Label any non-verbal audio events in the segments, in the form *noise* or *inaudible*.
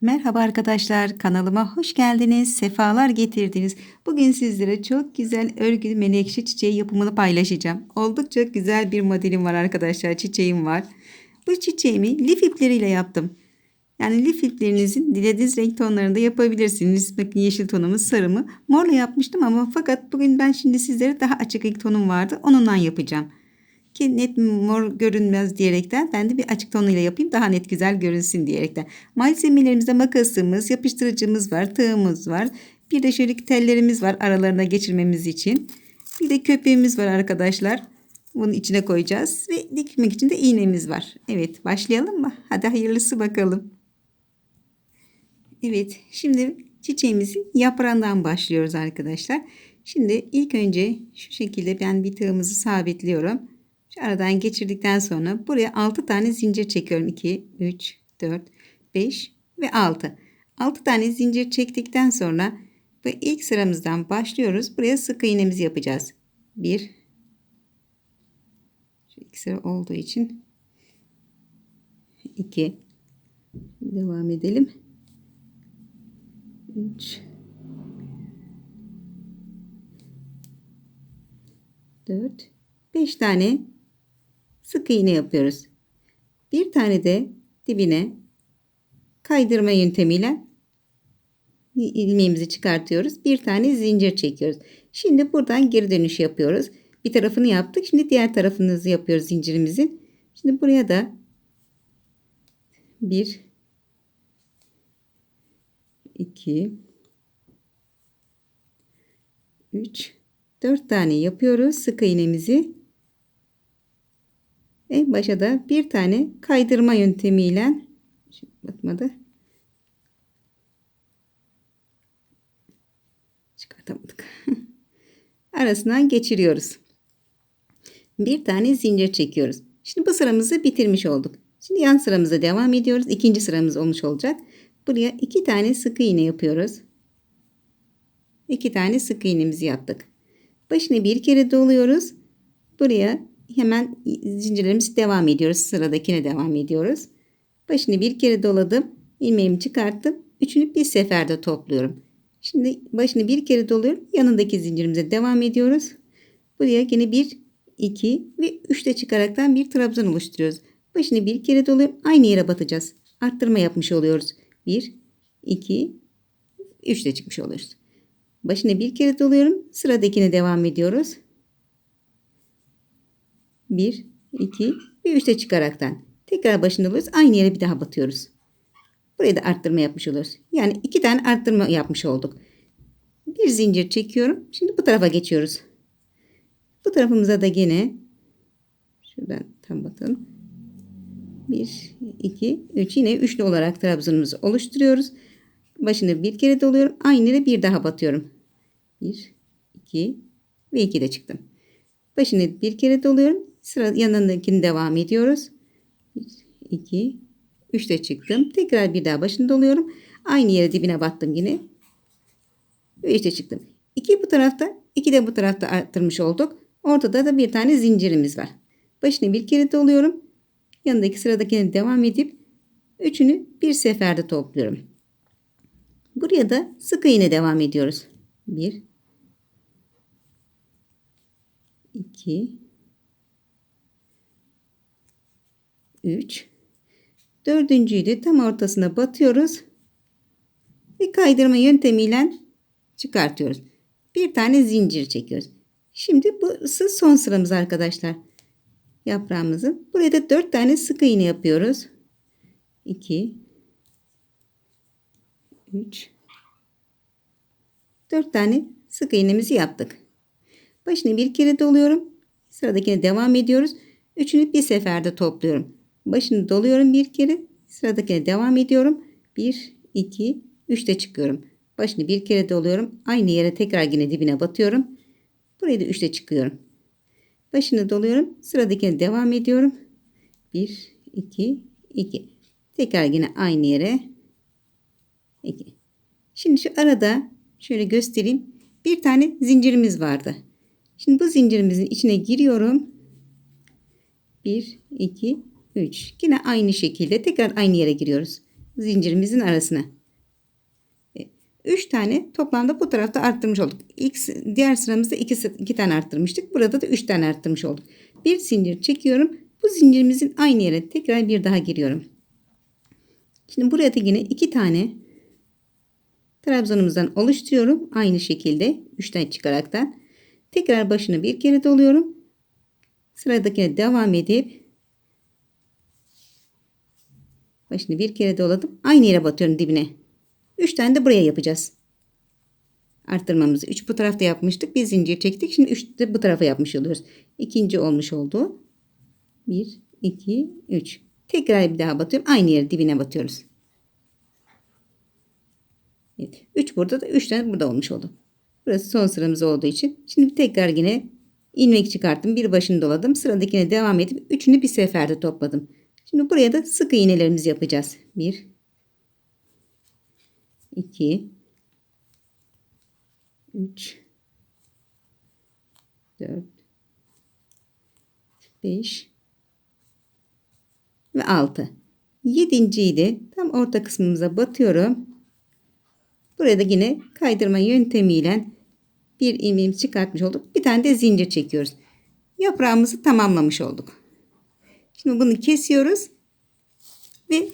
Merhaba arkadaşlar, kanalıma hoş geldiniz, sefalar getirdiniz. Bugün sizlere çok güzel örgü menekşe çiçeği yapımını paylaşacağım. Oldukça güzel bir modelim var arkadaşlar, çiçeğim var. Bu çiçeğimi lif ipleriyle yaptım. Yani lif iplerinizin dilediğiniz renk tonlarında yapabilirsiniz. Bakın yeşil tonumuz sarımı morla yapmıştım ama fakat bugün ben şimdi sizlere daha açık renk tonum vardı. Onunla yapacağım ki net mor görünmez diyerekten ben de bir açık tonuyla yapayım daha net güzel görünsün diyerekten. Malzemelerimizde makasımız, yapıştırıcımız var, tığımız var. Bir de şöyle tellerimiz var aralarına geçirmemiz için. Bir de köpeğimiz var arkadaşlar. Bunu içine koyacağız ve dikmek için de iğnemiz var. Evet başlayalım mı? Hadi hayırlısı bakalım. Evet şimdi çiçeğimizin yaprağından başlıyoruz arkadaşlar. Şimdi ilk önce şu şekilde ben bir tığımızı sabitliyorum. Aradan geçirdikten sonra buraya 6 tane zincir çekiyorum. 2, 3, 4, 5 ve 6. 6 tane zincir çektikten sonra bu ilk sıramızdan başlıyoruz. Buraya sık iğnemizi yapacağız. 1 Şu ilk sıra olduğu için 2 devam edelim. 3 4 5 tane sık iğne yapıyoruz. Bir tane de dibine kaydırma yöntemiyle ilmeğimizi çıkartıyoruz. Bir tane zincir çekiyoruz. Şimdi buradan geri dönüş yapıyoruz. Bir tarafını yaptık. Şimdi diğer tarafını yapıyoruz zincirimizin. Şimdi buraya da bir, iki, üç, dört tane yapıyoruz sık iğnemizi. En başa da bir tane kaydırma yöntemiyle batmadı. Çıkartamadık. *laughs* Arasından geçiriyoruz. Bir tane zincir çekiyoruz. Şimdi bu sıramızı bitirmiş olduk. Şimdi yan sıramıza devam ediyoruz. İkinci sıramız olmuş olacak. Buraya iki tane sık iğne yapıyoruz. İki tane sık iğnemizi yaptık. Başını bir kere doluyoruz. Buraya hemen zincirlerimizi devam ediyoruz. Sıradakine devam ediyoruz. Başını bir kere doladım. ilmeğimi çıkarttım. Üçünü bir seferde topluyorum. Şimdi başını bir kere doluyorum. Yanındaki zincirimize devam ediyoruz. Buraya yine bir, iki ve üçte çıkaraktan bir trabzan oluşturuyoruz. Başını bir kere doluyorum. Aynı yere batacağız. Arttırma yapmış oluyoruz. Bir, iki, üçte çıkmış oluyoruz. Başını bir kere doluyorum. Sıradakine devam ediyoruz. 1, 2 ve 3'te çıkaraktan tekrar başında oluyoruz. Aynı yere bir daha batıyoruz. Buraya da arttırma yapmış oluyoruz. Yani iki tane arttırma yapmış olduk. Bir zincir çekiyorum. Şimdi bu tarafa geçiyoruz. Bu tarafımıza da gene şuradan tam batalım. 1, 2, 3 yine üçlü olarak trabzanımızı oluşturuyoruz. Başını bir kere doluyorum. Aynı yere bir daha batıyorum. 1, 2 ve 2 de çıktım. Başını bir kere doluyorum. Sıra yanındakini devam ediyoruz. 1, 2, 3 de çıktım. Tekrar bir daha başını doluyorum. Aynı yere dibine battım yine. Ve işte çıktım. 2 bu tarafta, 2 de bu tarafta arttırmış olduk. Ortada da bir tane zincirimiz var. Başını bir kere doluyorum. Yanındaki sıradakine devam edip üçünü bir seferde topluyorum. Buraya da sık iğne devam ediyoruz. 1 2 3 dördüncüyü de tam ortasına batıyoruz ve kaydırma yöntemiyle çıkartıyoruz. Bir tane zincir çekiyoruz. Şimdi bu son sıramız arkadaşlar. Yaprağımızın. Buraya da 4 tane sık iğne yapıyoruz. 2 3 4 tane sık iğnemizi yaptık. Başını bir kere doluyorum. Sıradakine devam ediyoruz. Üçünü bir seferde topluyorum. Başını doluyorum bir kere. Sıradakine devam ediyorum. 1, 2, 3 de çıkıyorum. Başını bir kere doluyorum. Aynı yere tekrar yine dibine batıyorum. Burayı da 3 de çıkıyorum. Başını doluyorum. Sıradakine devam ediyorum. 1, 2, 2. Tekrar yine aynı yere. 2. Şimdi şu arada şöyle göstereyim. Bir tane zincirimiz vardı. Şimdi bu zincirimizin içine giriyorum. 1, 2, 3. Yine aynı şekilde tekrar aynı yere giriyoruz. zincirimizin arasına. 3 tane toplamda bu tarafta arttırmış olduk. İlk diğer sıramızda 2 iki, iki tane arttırmıştık. Burada da 3 tane arttırmış olduk. Bir zincir çekiyorum. Bu zincirimizin aynı yere tekrar bir daha giriyorum. Şimdi buraya da yine 2 tane trabzanımızdan oluşturuyorum. Aynı şekilde 3'ten çıkaraktan. Tekrar başını bir kere doluyorum. Sıradakine devam edip başını bir kere doladım. Aynı yere batıyorum dibine. 3 tane de buraya yapacağız. Arttırmamızı 3 bu tarafta yapmıştık. Bir zincir çektik. Şimdi 3 de bu tarafa yapmış oluyoruz. İkinci olmuş oldu. 1, 2, 3. Tekrar bir daha batıyorum. Aynı yere dibine batıyoruz. Evet. 3 burada da 3 tane burada olmuş oldu. Burası son sıramız olduğu için. Şimdi tekrar yine ilmek çıkarttım. Bir başını doladım. Sıradakine devam edip üçünü bir seferde topladım. Şimdi buraya da sık iğnelerimizi yapacağız. 1 2 3 4 5 ve 6. Yedinciyi de tam orta kısmımıza batıyorum. Buraya da yine kaydırma yöntemiyle bir ilmeğimizi çıkartmış olduk. Bir tane de zincir çekiyoruz. Yaprağımızı tamamlamış olduk. Şimdi bunu kesiyoruz ve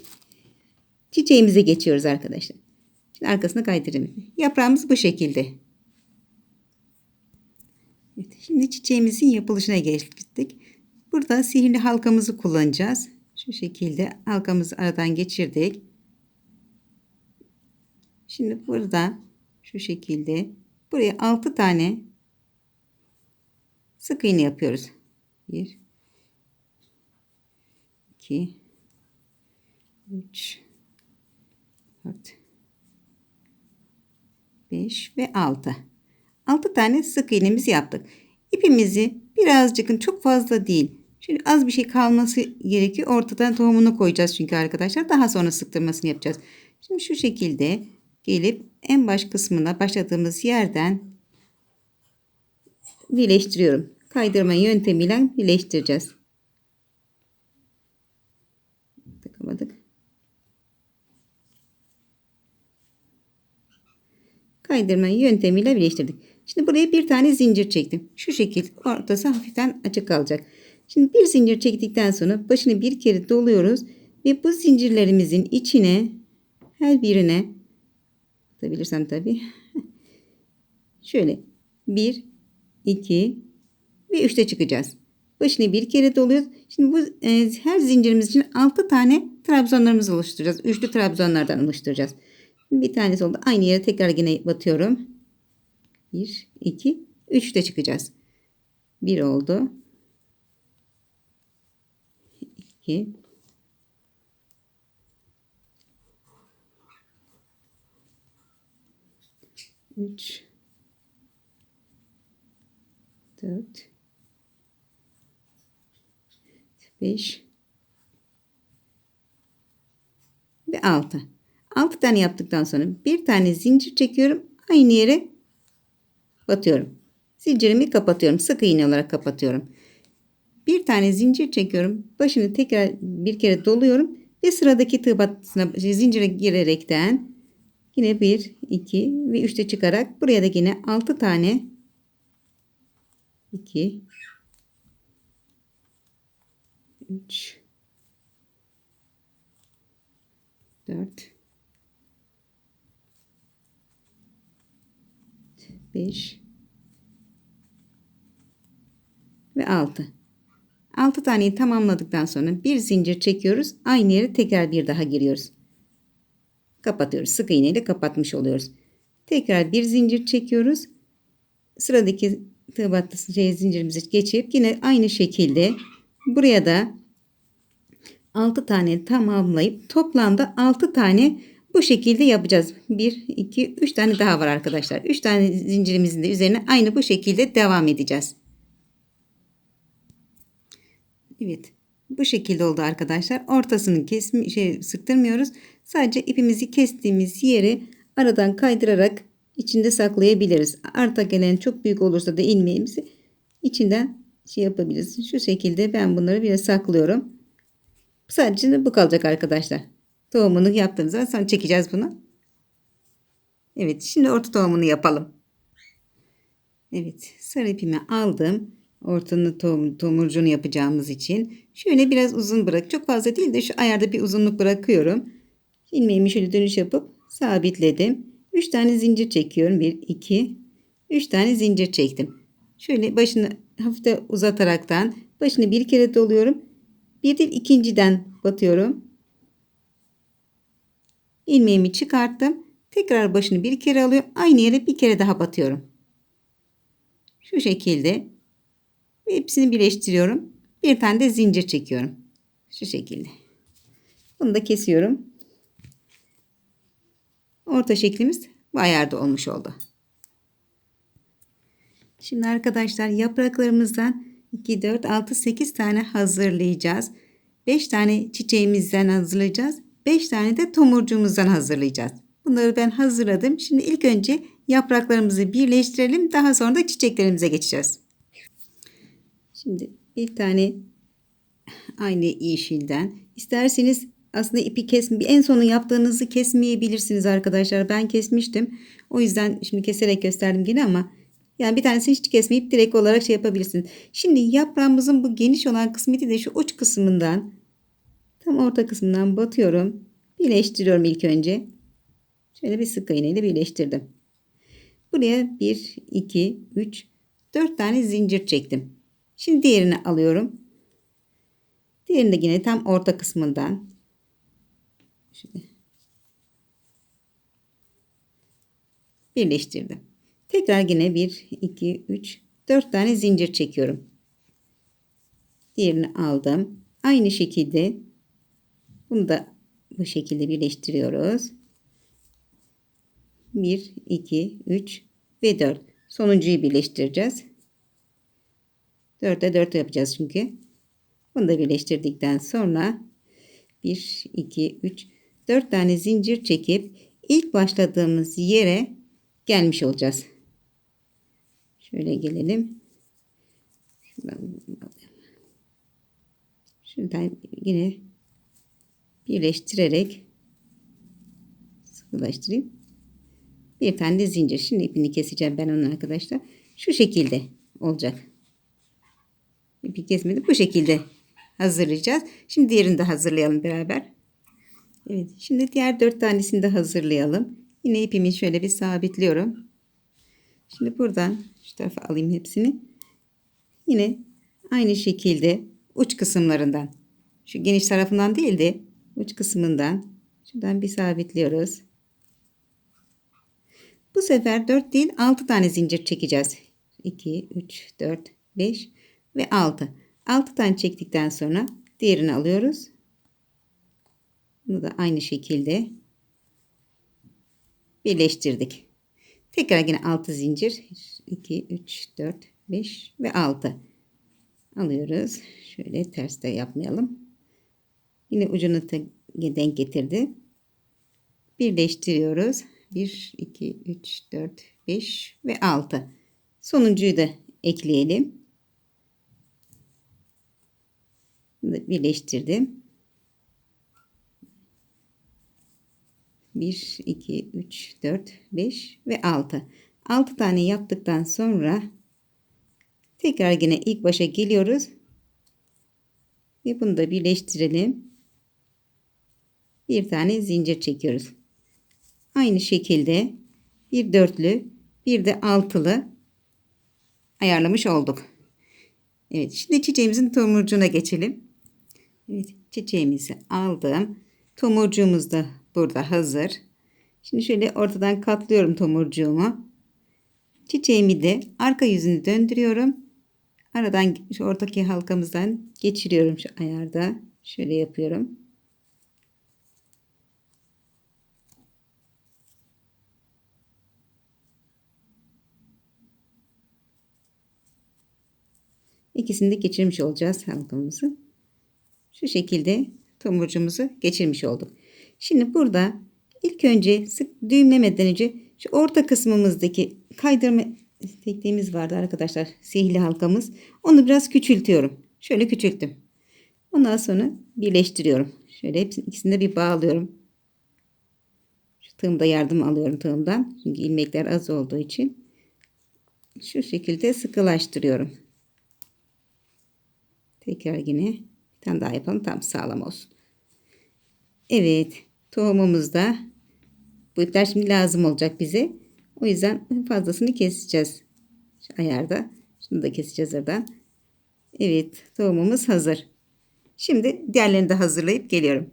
çiçeğimize geçiyoruz arkadaşlar. Şimdi arkasına kaydırayım. Yaprağımız bu şekilde. Evet, şimdi çiçeğimizin yapılışına geçtik. Burada sihirli halkamızı kullanacağız. Şu şekilde halkamızı aradan geçirdik. Şimdi burada şu şekilde buraya 6 tane sık iğne yapıyoruz. 1 2 3 4 5 ve 6. 6 tane sık iğnemizi yaptık. İpimizi birazcık çok fazla değil. Şimdi az bir şey kalması gerekiyor. Ortadan tohumunu koyacağız çünkü arkadaşlar. Daha sonra sıktırmasını yapacağız. Şimdi şu şekilde gelip en baş kısmına başladığımız yerden birleştiriyorum. Kaydırma yöntemiyle birleştireceğiz. Kaydırma yöntemiyle birleştirdik. Şimdi buraya bir tane zincir çektim. Şu şekilde ortası hafiften açık kalacak. Şimdi bir zincir çektikten sonra başını bir kere doluyoruz ve bu zincirlerimizin içine her birine tutabilirsem tabii *laughs* şöyle 1 2 ve 3'te çıkacağız. Başını bir kere doluyoruz. Şimdi bu e, her zincirimiz için 6 tane trabzanlarımızı oluşturacağız. Üçlü trabzanlardan oluşturacağız. Bir tanesi oldu. Aynı yere tekrar yine batıyorum. 1 2 3'te çıkacağız. 1 oldu. 2 3 4 5 ve 6. 6 tane yaptıktan sonra bir tane zincir çekiyorum. Aynı yere batıyorum. Zincirimi kapatıyorum. Sık iğne olarak kapatıyorum. Bir tane zincir çekiyorum. Başını tekrar bir kere doluyorum. Ve sıradaki tığ battısına zincire girerekten yine 1, 2 ve 3'te çıkarak buraya da yine 6 tane 2 3 4 5 ve 6. 6 taneyi tamamladıktan sonra bir zincir çekiyoruz. Aynı yere tekrar bir daha giriyoruz. Kapatıyoruz. Sık iğne ile kapatmış oluyoruz. Tekrar bir zincir çekiyoruz. Sıradaki tığ battısı şey, zincirimizi geçip yine aynı şekilde buraya da 6 tane tamamlayıp toplamda 6 tane bu şekilde yapacağız. 1, 2, 3 tane daha var arkadaşlar. 3 tane zincirimizin de üzerine aynı bu şekilde devam edeceğiz. Evet. Bu şekilde oldu arkadaşlar. Ortasını kesmi şey sıktırmıyoruz. Sadece ipimizi kestiğimiz yeri aradan kaydırarak içinde saklayabiliriz. Arta gelen çok büyük olursa da ilmeğimizi içinden şey yapabiliriz. Şu şekilde ben bunları bir saklıyorum. Sadece bu kalacak arkadaşlar. Tohumunu yaptığımız zaman sonra çekeceğiz bunu. Evet şimdi orta tohumunu yapalım. Evet sarı ipimi aldım. Ortanın tohum, tomurcuğunu yapacağımız için. Şöyle biraz uzun bırak. Çok fazla değil de şu ayarda bir uzunluk bırakıyorum. İlmeğimi şöyle dönüş yapıp sabitledim. 3 tane zincir çekiyorum. 1, 2, 3 tane zincir çektim. Şöyle başını hafif de uzataraktan başını bir kere doluyorum. Bir değil ikinciden batıyorum. İlmeğimi çıkarttım. Tekrar başını bir kere alıyorum. Aynı yere bir kere daha batıyorum. Şu şekilde hepsini birleştiriyorum. Bir tane de zincir çekiyorum. Şu şekilde. Bunu da kesiyorum. Orta şeklimiz bu ayarda olmuş oldu. Şimdi arkadaşlar yapraklarımızdan 2, 4, 6, 8 tane hazırlayacağız. 5 tane çiçeğimizden hazırlayacağız. 5 tane de tomurcuğumuzdan hazırlayacağız. Bunları ben hazırladım. Şimdi ilk önce yapraklarımızı birleştirelim. Daha sonra da çiçeklerimize geçeceğiz. Şimdi bir tane aynı yeşilden. İsterseniz aslında ipi kesme en sonu yaptığınızı kesmeyebilirsiniz arkadaşlar. Ben kesmiştim. O yüzden şimdi keserek gösterdim yine ama yani bir tanesini hiç kesmeyip direkt olarak şey yapabilirsiniz. Şimdi yaprağımızın bu geniş olan kısmı de şu uç kısmından tam orta kısmından batıyorum. Birleştiriyorum ilk önce. Şöyle bir sık iğneyle birleştirdim. Buraya 1, 2, 3, 4 tane zincir çektim. Şimdi diğerini alıyorum. Diğerini de yine tam orta kısmından. Şöyle. Birleştirdim. Tekrar yine 1, 2, 3, 4 tane zincir çekiyorum. Diğerini aldım. Aynı şekilde bunu da bu şekilde birleştiriyoruz. 1, 2, 3 ve 4. Sonuncuyu birleştireceğiz. 4'e 4 yapacağız çünkü. Bunu da birleştirdikten sonra 1, 2, 3, 4 tane zincir çekip ilk başladığımız yere gelmiş olacağız. Şöyle gelelim. Şuradan, şuradan yine birleştirerek sıkılaştırayım. Bir tane de zincir. Şimdi ipini keseceğim ben onu arkadaşlar. Şu şekilde olacak. İpi kesmedim. Bu şekilde hazırlayacağız. Şimdi diğerini de hazırlayalım beraber. Evet. Şimdi diğer dört tanesini de hazırlayalım. Yine ipimi şöyle bir sabitliyorum. Şimdi buradan şu tarafa alayım hepsini. Yine aynı şekilde uç kısımlarından şu geniş tarafından değil de uç kısmından şuradan bir sabitliyoruz. Bu sefer 4 değil 6 tane zincir çekeceğiz. 2, 3, 4, 5 ve 6. 6 tane çektikten sonra diğerini alıyoruz. Bunu da aynı şekilde birleştirdik. Tekrar yine 6 zincir. 2, 3, 4, 5 ve 6. Alıyoruz. Şöyle ters de yapmayalım. Yine ucunu denk getirdi. Birleştiriyoruz. 1, 2, 3, 4, 5 ve 6. Sonuncuyu da ekleyelim. Birleştirdim. 1, 2, 3, 4, 5 ve 6. 6 tane yaptıktan sonra tekrar yine ilk başa geliyoruz. Ve bunu da birleştirelim. Bir tane zincir çekiyoruz. Aynı şekilde bir dörtlü bir de altılı ayarlamış olduk. Evet şimdi çiçeğimizin tomurcuğuna geçelim. Evet çiçeğimizi aldım. Tomurcuğumuz da burada hazır. Şimdi şöyle ortadan katlıyorum tomurcuğumu. Çiçeğimi de arka yüzünü döndürüyorum. Aradan şu ortaki halkamızdan geçiriyorum şu ayarda. Şöyle yapıyorum. İkisini de geçirmiş olacağız halkamızı. Şu şekilde tomurcuğumuzu geçirmiş olduk. Şimdi burada ilk önce sık düğümlemeden önce şu orta kısmımızdaki kaydırma tekniğimiz vardı arkadaşlar. Sihirli halkamız. Onu biraz küçültüyorum. Şöyle küçülttüm. Ondan sonra birleştiriyorum. Şöyle hepsini ikisini de bir bağlıyorum. Tığımda yardım alıyorum tığımdan. Çünkü ilmekler az olduğu için. Şu şekilde sıkılaştırıyorum. Tekrar yine bir tane daha yapalım. Tam sağlam olsun. Evet. Tohumumuz da bu ipler şimdi lazım olacak bize. O yüzden fazlasını keseceğiz. Şu ayarda. Şunu da keseceğiz oradan. Evet. Tohumumuz hazır. Şimdi diğerlerini de hazırlayıp geliyorum.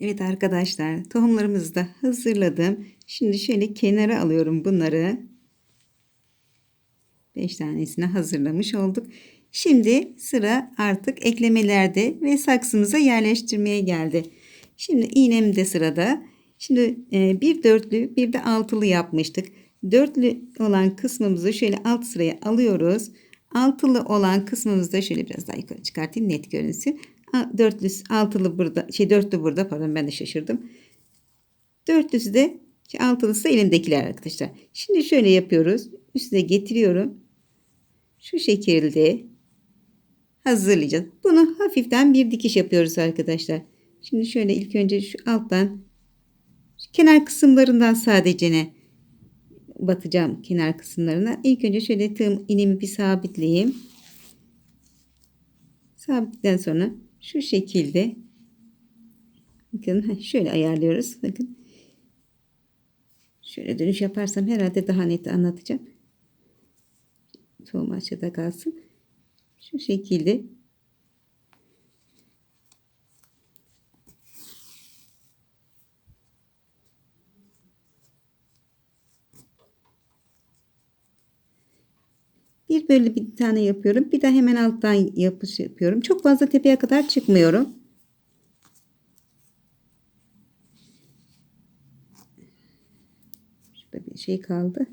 Evet arkadaşlar tohumlarımızı da hazırladım. Şimdi şöyle kenara alıyorum bunları. 5 tanesini hazırlamış olduk. Şimdi sıra artık eklemelerde ve saksımıza yerleştirmeye geldi. Şimdi iğnem de sırada. Şimdi e, bir dörtlü bir de altılı yapmıştık. Dörtlü olan kısmımızı şöyle alt sıraya alıyoruz. Altılı olan kısmımızı da şöyle biraz daha yukarı çıkartayım net görünsün. Dörtlü, altılı burada, şey dörtlü burada pardon ben de şaşırdım. Dörtlüsü de şey, altılısı da elimdekiler arkadaşlar. Şimdi şöyle yapıyoruz. Üstüne getiriyorum. Şu şekilde hazırlayacağız. Bunu hafiften bir dikiş yapıyoruz arkadaşlar. Şimdi şöyle ilk önce şu alttan şu kenar kısımlarından sadece ne batacağım kenar kısımlarına. İlk önce şöyle tığım iğnemi bir sabitleyeyim. Sabitledikten sonra şu şekilde bakın şöyle ayarlıyoruz. Bakın şöyle dönüş yaparsam herhalde daha net anlatacağım. Tohum aşağıda kalsın. Şu şekilde Bir böyle bir tane yapıyorum. Bir de hemen alttan yapış yapıyorum. Çok fazla tepeye kadar çıkmıyorum. Şurada bir şey kaldı.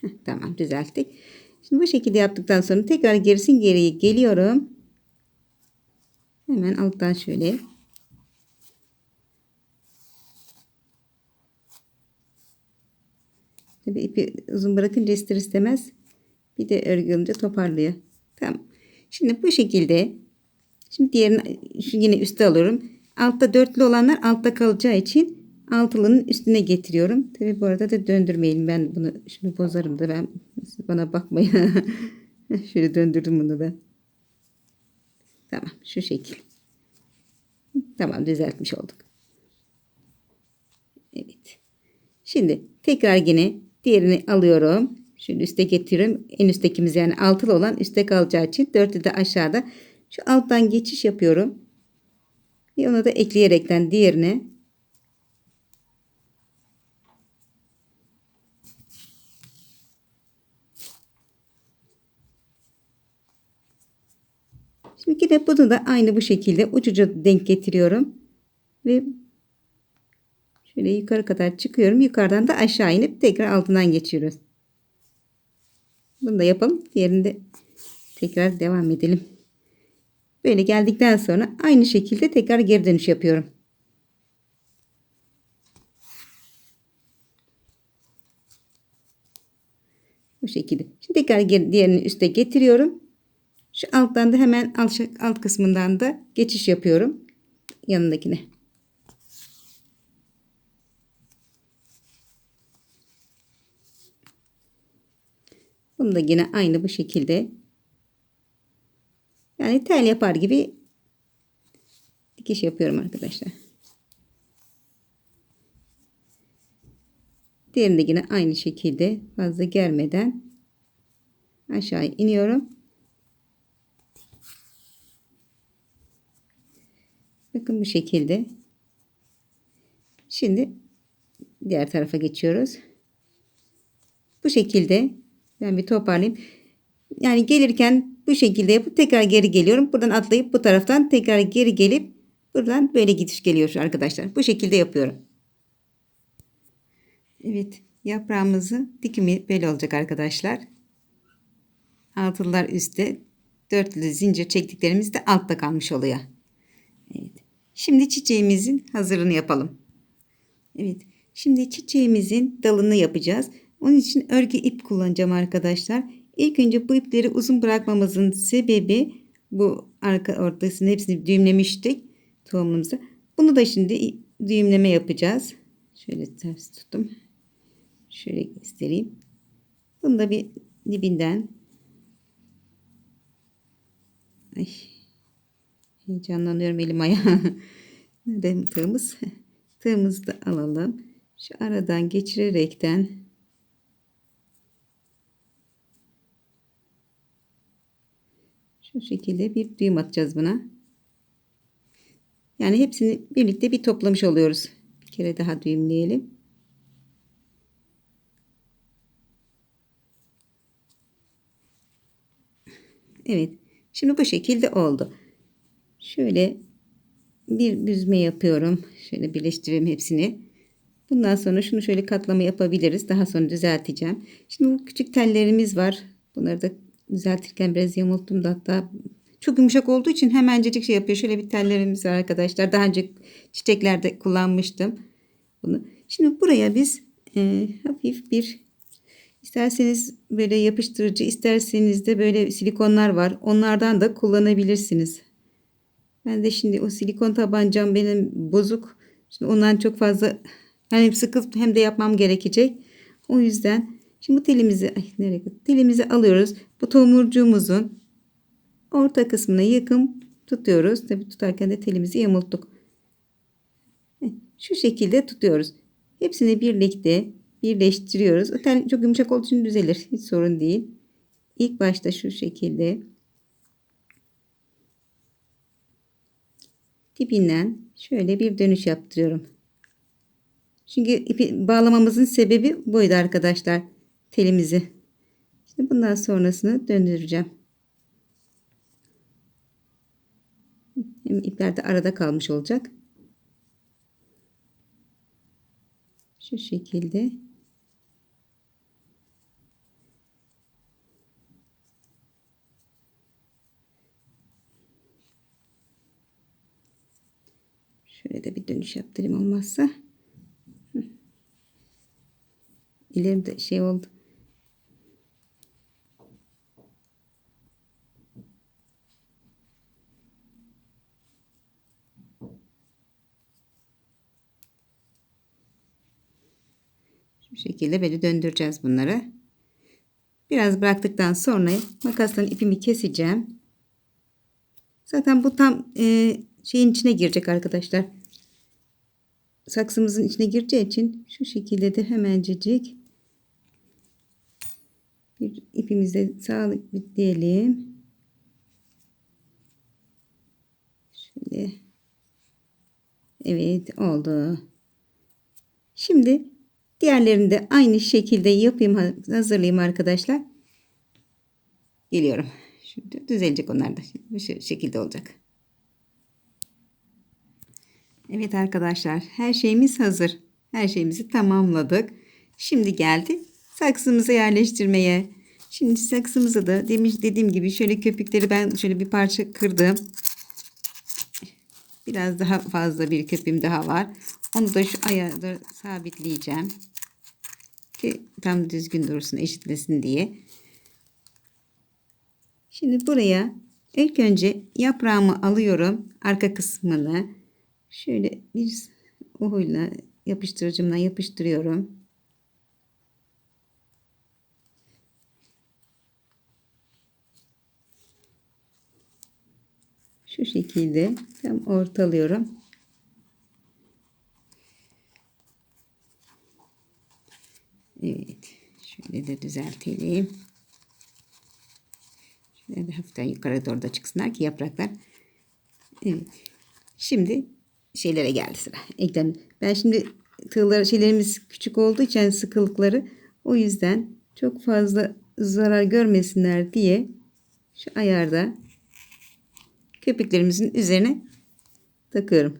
Heh, tamam düzelttik. Şimdi bu şekilde yaptıktan sonra tekrar gerisin geriye geliyorum. Hemen alttan şöyle Tabii ipi uzun bırakınca ister istemez bir de örgü olunca toparlıyor. Tamam. Şimdi bu şekilde şimdi diğerini yine üste alıyorum. Altta dörtlü olanlar altta kalacağı için altılının üstüne getiriyorum. Tabii bu arada da döndürmeyin. Ben bunu şunu bozarım da ben bana bakmayın. *laughs* Şöyle döndürdüm bunu da. Tamam şu şekil. Tamam düzeltmiş olduk. Evet. Şimdi tekrar yine diğerini alıyorum. Şöyle üste getiriyorum. En üsttekimiz yani altılı olan üstte kalacağı için dörtlü de aşağıda. Şu alttan geçiş yapıyorum. Ve onu da ekleyerekten diğerine Şimdi yine bunu da aynı bu şekilde ucuca denk getiriyorum. Ve şöyle yukarı kadar çıkıyorum. Yukarıdan da aşağı inip tekrar altından geçiyoruz. Bunu da yapalım. Diğerinde tekrar devam edelim. Böyle geldikten sonra aynı şekilde tekrar geri dönüş yapıyorum. Bu şekilde. Şimdi tekrar diğerini üste getiriyorum. Şu alttan da hemen alt, alt kısmından da geçiş yapıyorum. Yanındakine. Bunu da yine aynı bu şekilde yani tel yapar gibi dikiş yapıyorum arkadaşlar. Diğerini yine aynı şekilde fazla germeden aşağı iniyorum. Bakın bu şekilde. Şimdi diğer tarafa geçiyoruz. Bu şekilde ben bir toparlayayım. Yani gelirken bu şekilde yapıp tekrar geri geliyorum. Buradan atlayıp bu taraftan tekrar geri gelip buradan böyle gidiş geliyor arkadaşlar. Bu şekilde yapıyorum. Evet yaprağımızı dikimi böyle olacak arkadaşlar. Altılılar üstte dörtlü zincir çektiklerimiz de altta kalmış oluyor. Şimdi çiçeğimizin hazırını yapalım. Evet. Şimdi çiçeğimizin dalını yapacağız. Onun için örgü ip kullanacağım arkadaşlar. İlk önce bu ipleri uzun bırakmamızın sebebi bu arka ortasını hepsini düğümlemiştik tohumumuza. Bunu da şimdi düğümleme yapacağız. Şöyle ters tuttum. Şöyle göstereyim. Bunu da bir dibinden Ay, heyecanlanıyorum elim ayağım. *laughs* Nerede tığımız? *laughs* Tığımızı da alalım. Şu aradan geçirerekten şu şekilde bir düğüm atacağız buna. Yani hepsini birlikte bir toplamış oluyoruz. Bir kere daha düğümleyelim. Evet. Şimdi bu şekilde oldu. Şöyle bir büzme yapıyorum. Şöyle birleştireyim hepsini. Bundan sonra şunu şöyle katlama yapabiliriz. Daha sonra düzelteceğim. Şimdi bu küçük tellerimiz var. Bunları da düzeltirken biraz yamulttum da hatta çok yumuşak olduğu için hemencecik şey yapıyor. Şöyle bir tellerimiz var arkadaşlar. Daha önce çiçeklerde kullanmıştım. Bunu. Şimdi buraya biz e, hafif bir isterseniz böyle yapıştırıcı isterseniz de böyle silikonlar var. Onlardan da kullanabilirsiniz. Ben de şimdi o silikon tabancam benim bozuk. Şimdi ondan çok fazla hem sıkıp hem de yapmam gerekecek. O yüzden şimdi bu telimizi ay nereye telimizi alıyoruz. Bu tomurcuğumuzun orta kısmına yakın tutuyoruz. Tabi tutarken de telimizi yamulttuk. Şu şekilde tutuyoruz. Hepsini birlikte birleştiriyoruz. Tel çok yumuşak olduğu için düzelir. Hiç sorun değil. İlk başta şu şekilde dibinden şöyle bir dönüş yaptırıyorum. Çünkü ipi bağlamamızın sebebi buydu arkadaşlar. Telimizi. Şimdi bundan sonrasını döndüreceğim. Hem ipler de arada kalmış olacak. Şu şekilde. De dönüş yaptırayım olmazsa. İlerimde şey oldu. Şu şekilde böyle döndüreceğiz bunları. Biraz bıraktıktan sonra makasla ipimi keseceğim. Zaten bu tam e, şeyin içine girecek arkadaşlar. Saksımızın içine gireceği için şu şekilde de hemencecik bir ipimizi sabitleyelim. Şöyle. Evet oldu. Şimdi diğerlerini de aynı şekilde yapayım hazırlayayım arkadaşlar. Geliyorum. Şimdi düzelecek onlar da. Bu şekilde olacak. Evet arkadaşlar her şeyimiz hazır. Her şeyimizi tamamladık. Şimdi geldi saksımızı yerleştirmeye. Şimdi saksımızı da demiş dediğim gibi şöyle köpükleri ben şöyle bir parça kırdım. Biraz daha fazla bir köpüğüm daha var. Onu da şu ayarda sabitleyeceğim. Ki tam düzgün dursun eşitlesin diye. Şimdi buraya ilk önce yaprağımı alıyorum. Arka kısmını şöyle bir uhuyla yapıştırıcımla yapıştırıyorum. Şu şekilde tam ortalıyorum. Evet. Şöyle de düzeltelim. Şöyle de hafiften yukarı doğru da çıksınlar ki yapraklar. Evet. Şimdi şeylere geldi sıra. Eklem. Ben şimdi tığlar şeylerimiz küçük olduğu için sıkılıkları o yüzden çok fazla zarar görmesinler diye şu ayarda köpüklerimizin üzerine takıyorum.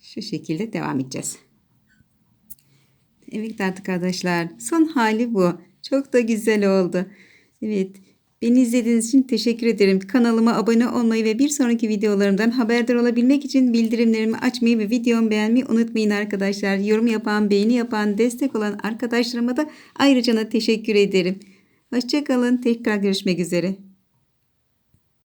Şu şekilde devam edeceğiz. Evet artık arkadaşlar son hali bu. Çok da güzel oldu. Evet beni izlediğiniz için teşekkür ederim. Kanalıma abone olmayı ve bir sonraki videolarımdan haberdar olabilmek için bildirimlerimi açmayı ve videomu beğenmeyi unutmayın arkadaşlar. Yorum yapan, beğeni yapan, destek olan arkadaşlarıma da ayrıca teşekkür ederim. Hoşçakalın. Tekrar görüşmek üzere.